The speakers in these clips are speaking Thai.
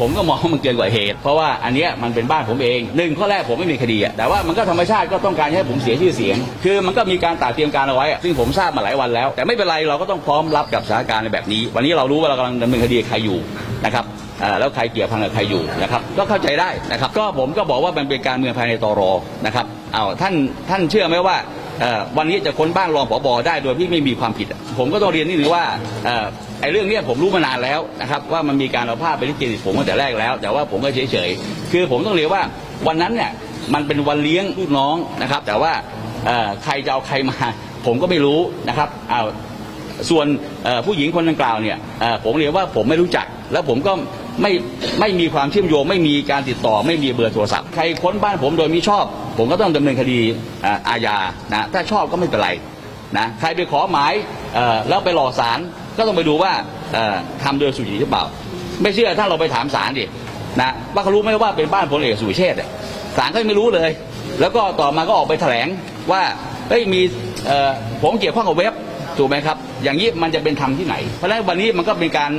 ผมก็มองว่ามันเกินกว่าเหตุ เพราะว่าอันเนี้ยมันเป็นบ้านผมเองหนึ่งข้อแรกผมไม่มีคดีอะแต่ว่ามันก็ธรรมชาติก็ต้องการให้ผมเสียชื่อเสียง คือมันก็มีการตาเตรียมการเอาไว้อะซึ่งผมทราบมาหลายวันแล้ว แต่ไม่เป็นไรเราก็ต้องพร้อมรับกับสถานการณ์ในแบบนี้ วันนี้เรารู้ว่าเรากำลังดำเนินคดีกับใครอยู่นะครับอ่าแล้วใครเกี่ยวพันกับใครอยู่นะครับก็เข้าใจได้นะครับก็ผมก็บอกว่ามันเป็นการเมืองภายในตรนะครับเอาท่านท่านเชื่อไหมว่า วันนี้จะค้นบ้านรองผบได้โดยที่ไม่มีความผิด ผมก็ต้องเรียนนิดนึงว่าออไอ้เรื่องเนี้ยผมรู้มานานแล้วนะครับว่ามันมีการเอาภาพไปที่เครดิตผมตั้งแต่แรกแล้ว แต่ว่าผมก็เฉยๆคือผมต้องเรียนว่าวันนั้นเนี่ยมันเป็นวันเลี้ยงลูกน้องนะครับ แต่ว่าใครจะเอาใครมา ผมก็ไม่รู้นะครับเอาส่วนผู้หญิงคนดังกล่าวเนี่ยผมเรียนว่าผมไม่รู้จัก แล้วผมก็ไม่ไม่มีความเชื่อมโยง ไม่มีการติดต่อ ไม่มีเบอร์โทรศัพท์ใครค้นบ้านผมโดยมิชอบ ผมก็ต้องดำเนินคดีอาญานะถ้าชอบก็ไม่เป็นไรนะใครไปขอหมายแล้วไปหลอกศาลก็ต้องไปดูว่าเอ่อทำโดยสุจริตหรือเปล่า ไม่เชื่อถ้าเราไปถามศาลดินะว่าเขารู้ไหมว่าเป็นบ้านพลเอกสุเชษศาลก็ไม่รู้เลย แล้วก็ต่อมาก็ออกไปแถลงว่าเฮ้ยมีผมเกี่ยวข้องกับเว็บถูกไหมครับ อย่างนี้มันจะเป็นธรรมที่ไหน เพราะฉะนั้นวันนี้มันก็เป็นการ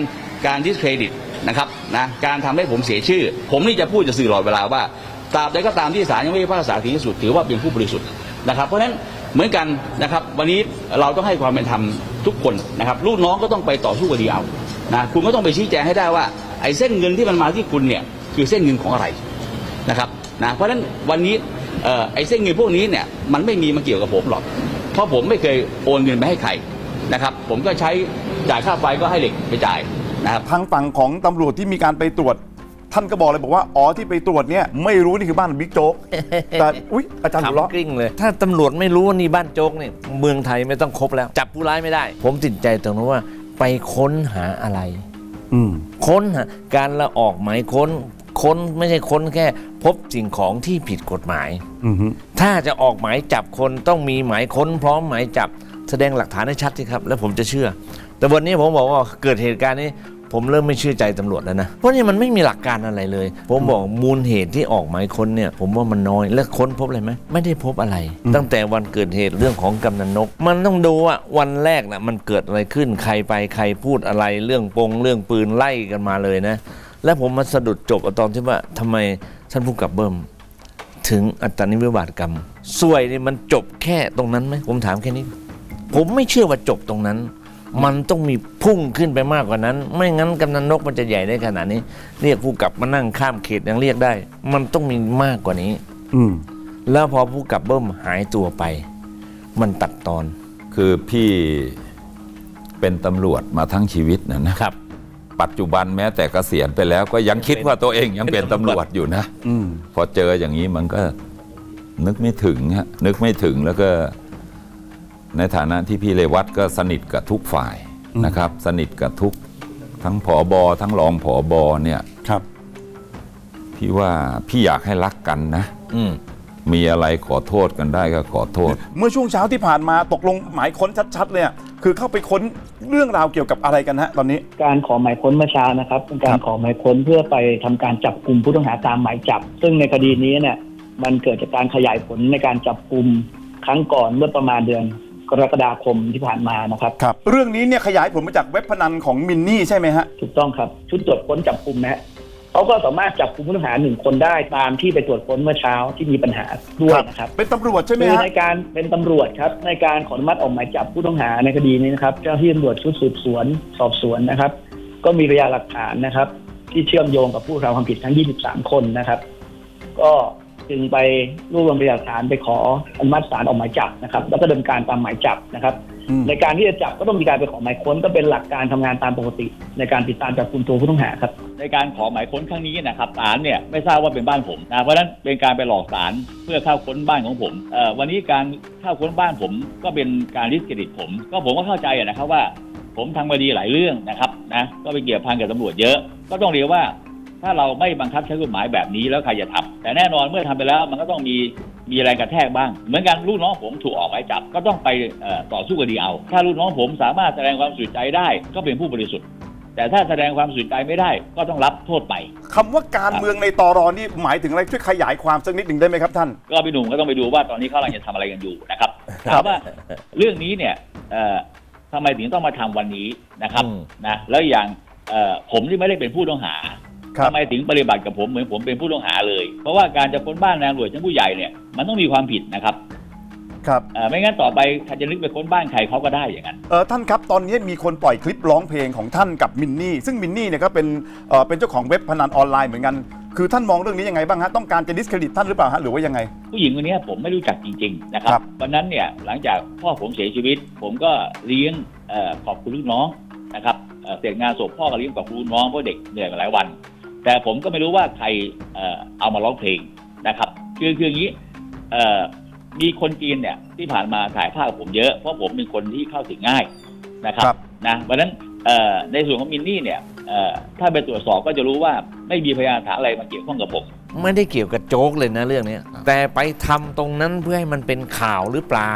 การดิสเครดิตนะครับนะการทำให้ผมเสียชื่อ ผมนี่จะพูดจะสื่อตลอดเวลาว่า ตราบใดก็ตามที่ศาลยังไม่พิพากษาถึงที่สุดถือว่าเป็นผู้บริสุทธิ์นะครับ เพราะฉะนั้นเหมือนกันนะครับวันนี้เราต้องให้ความเป็นธรรมทุกคนนะครับลูกน้องก็ต้องไปต่อสู้คดีเอานะคุณก็ต้องไปชี้แจงให้ได้ว่าไอ้เส้นเงินที่มันมาที่คุณเนี่ยคือเส้นเงินของอะไรนะครับนะเพราะฉะนั้นวันนี้ไอ้เส้นเงินพวกนี้เนี่ยมันไม่มีมาเกี่ยวกับผมหรอก เพราะผมไม่เคยโอนเงินไปให้ใครนะครับผมก็ใช้จ่ายค่าไฟก็ให้เด็กไปจ่ายนะครับทางฝั่งของตำรวจที่มีการไปตรวจ ท่านก็บอกเลยบอกว่าอ๋อที่ไปตรวจเนี่ยไม่รู้นี่คือบ้านบิ๊กโจ๊กแต่อุ๊ยอาจารย์หัวเราะขำกริ้งเลย ถ้าตำรวจไม่รู้ว่านี่บ้านโจ๊กเนี่ยเมืองไทยไม่ต้องครบแล้ว จับผู้ร้ายไม่ได้ ผมติดใจตรงนั้นว่าไปค้นหาอะไร อืม ค้นหาการละออกหมายค้น ค้นไม่ใช่ค้นแค่ พบสิ่งของที่ผิดกฎหมาย อืมฮึถ้าจะออกหมายจับคนต้องมีหมายค้นพร้อมหมายจับ แสดงหลักฐานให้ชัดสิครับ แล้วผมจะเชื่อ แต่วันนี้ผมบอกว่าเกิดเหตุการณ์นี้ ผมเริ่มไม่เชื่อใจตำรวจแล้วนะ เพราะนี่มันไม่มีหลักการอะไรเลย ผมบอกมูลเหตุที่ออกหมายค้นเนี่ย ผมว่ามันน้อยแล้วค้นพบอะไรไหมไม่ได้พบอะไร ตั้งแต่วันเกิดเหตุเรื่องของกำนันนก มันต้องดูว่าวันแรกนะมันเกิดอะไรขึ้นใครไปใครพูดอะไรเรื่องปงเรื่องปืนไล่กันมาเลยนะ แล้วผมมาสะดุดจบเอาตอนที่ว่าทำไมท่านผู้กับเบิ้มถึงอัตตานิวิบาตกรรมสวยนี่มันจบแค่ตรงนั้นไหมผมถามแค่นี้ ผมไม่เชื่อว่าจบตรงนั้น มันต้องมีพุ่งขึ้นไปมากกว่านั้น ไม่งั้นกำนันนกมันจะใหญ่ได้ขนาดนี้ เรียกผู้กลับมานั่งข้ามเขตยังเรียกได้ มันต้องมีมากกว่านี้ อืมแล้วพอผู้กลับเบิ้มหายตัวไป มันตัดตอน คือพี่เป็นตำรวจมาทั้งชีวิตนะนะครับ ปัจจุบันแม้แต่เกษียณไปแล้วก็ยังคิดว่าตัวเองยังเป็นตำรวจอยู่นะ อืม พอเจออย่างนี้มันก็นึกไม่ถึงฮะนึกไม่ถึงแล้วก็ ในฐานะที่พี่เลวัตก็สนิทกับทุกฝ่ายนะครับ สนิทกับทุกทั้งผอบอทั้งรองผอบอเนี่ยครับ พี่ว่าพี่อยากให้รักกันนะอืมมีอะไรขอโทษกันได้ก็ขอโทษ เมื่อช่วงเช้าที่ผ่านมาตกลงหมายค้นชัดๆเลยอะคือเข้าไปค้นเรื่องราวเกี่ยวกับอะไรกันฮะตอนนี้ การขอหมายค้นเมื่อเช้านะครับเป็นกาครรับขอหมายค้นเพื่อไปทำการจับกลุ่มผู้ต้องหาตามหมายจับ ซึ่งในคดีนี้เนี่ย มันเกิดจากการขยายผลในการจับกลุ่มครั้งก่อนเมื่อประมาณเดือน กรกฎาคมที่ผ่านมานะครับครับ เรื่องนี้เนี่ยขยายผลมาจากเว็บพนันของมินนี่ใช่ไหมฮะ ถูกต้องครับ ชุดตรวจค้นจับกลุ่มนะฮะเขาก็สามารถจับกลุ่มผู้ต้องหาหนึ่งคนได้ตามที่ไปตรวจค้นเมื่อเช้าที่มีปัญหาด้วยนะครับ เป็นตำรวจใช่ไหมคือฮะ ในการเป็นตำรวจครับในการขออนุมัติออกหมายจับผู้ต้องหาในคดีนี้นะครับ เจ้าหน้าที่ตำรวจชุดสืบสวนสอบสวนนะครับ ก็มีพยานหลักฐานนะครับ ที่เชื่อมโยงกับผู้กระทำความผิดทั้ง 23 คนนะครับ ก็ จึงไปรวบรวมพยานหลักฐานไปขออนุมัติศาลออกหมายจับนะครับแล้วก็ดำเนินการตามหมายจับนะครับอืมในการที่จะจับก็ต้องมีการไปขอหมายค้นก็เป็นหลักการทำงานตามปกติ ในการติดตามจับกลุ่มตัวผู้ต้องหาครับ ในการขอหมายค้นครั้งนี้นะครับศาลเนี่ยไม่ทราบว่าเป็นบ้านผมนะเพราะฉะนั้นเป็นการไปหลอกศาลเพื่อเข้าค้นบ้านของผมเอ่อวันนี้การเข้าค้นบ้านผมก็เป็นการริสเครดิตผม ก็ผมก็เข้าใจอะนะครับว่า ผมทำคดีหลายเรื่องนะครับนะก็ไปเกี่ยวพันกับตำรวจเยอะ ก็ต้องเรียกว่า ถ้าเราไม่บังคับใช้กฎหมายแบบนี้แล้วใครจะทำแต่แน่นอนเมื่อทำไปแล้วมันก็ต้องมีมีแรงกระแทกบ้าง เหมือนกันลูกน้องผมถูกออกหมายจับ ก็ต้องไปเอ่อต่อสู้คดีเอา ถ้าลูกน้องผมสามารถแสดงความสุจใจได้ก็เป็นผู้บริสุทธิ์ แต่ถ้าแสดงความสุจใจไม่ได้ก็ต้องรับโทษไปคำว่าการเมืองในตอรอนี่หมายถึงอะไรช่วยขยายความสักนิดหนึ่งได้ไหมครับท่าน ก็พี่หนุ่มก็ต้องไปดูว่าตอนนี้เขากำลังจะทำอะไรกันอยู่นะครับถามว่าเรื่องนี้เนี่ยเอ่อทำไมถึงต้องมาทำวันนี้นะครับอืมนะแล้วอย่างเอ่อผมที่ไม่ได้เป็นผู้ต้องหาครับ ทำไมถึงปฏิบัติกับผมเหมือนผมเป็นผู้ต้องหาเลย เพราะว่าการจะค้นบ้านนายตำรวจชั้นผู้ใหญ่เนี่ยมันต้องมีความผิดนะครับครับเอ่อไม่งั้นต่อไปใครจะนึกไปค้นบ้านใครเขาก็ได้อย่างนั้นเออท่านครับตอนนี้มีคนปล่อยคลิปร้องเพลงของท่านกับมินนี่ซึ่งมินนี่เนี่ยก็เป็นเออเป็นเจ้าของเว็บพนันออนไลน์เหมือนกัน คือท่านมองเรื่องนี้ยังไงบ้างฮะต้องการจะดิสเครดิตท่านหรือเปล่าฮะหรือว่ายังไง ผู้หญิงคนเนี้ยผมไม่รู้จักจริงๆนะครัครับบวันนั้นเนี่ยหลังจากพ่อผมเสียชีวิต ผมก็เลี้ยงเอ่อขอบคุณลูกน้องนะครับเอ่อเสร็จงานศพพ่อก็เลี้ยงขอบคุณลูกน้องเพราะเด็กเหนื่อยมาหลายวัน แต่ผมก็ไม่รู้ว่าใครเอ่อเอามาร้องเพลงนะครับ คือคืออย่างนี้เอ่อมีคนจีนเนี่ยที่ผ่านมาถ่ายภาพกับผมเยอะเพราะผมเป็นคนที่เข้าถึงง่ายนะครับครับนะเพราะฉะนั้นเอ่อในส่วนของมินนี่เนี่ยเอ่อถ้าไปตรวจสอบก็จะรู้ว่าไม่มีพยานหลักฐานอะไรมาเกี่ยวข้องกับผมไม่ได้เกี่ยวกับโจ๊กเลยนะเรื่องเนี้ยแต่ไปทำตรงนั้นเพื่อให้มันเป็นข่าวหรือเปล่า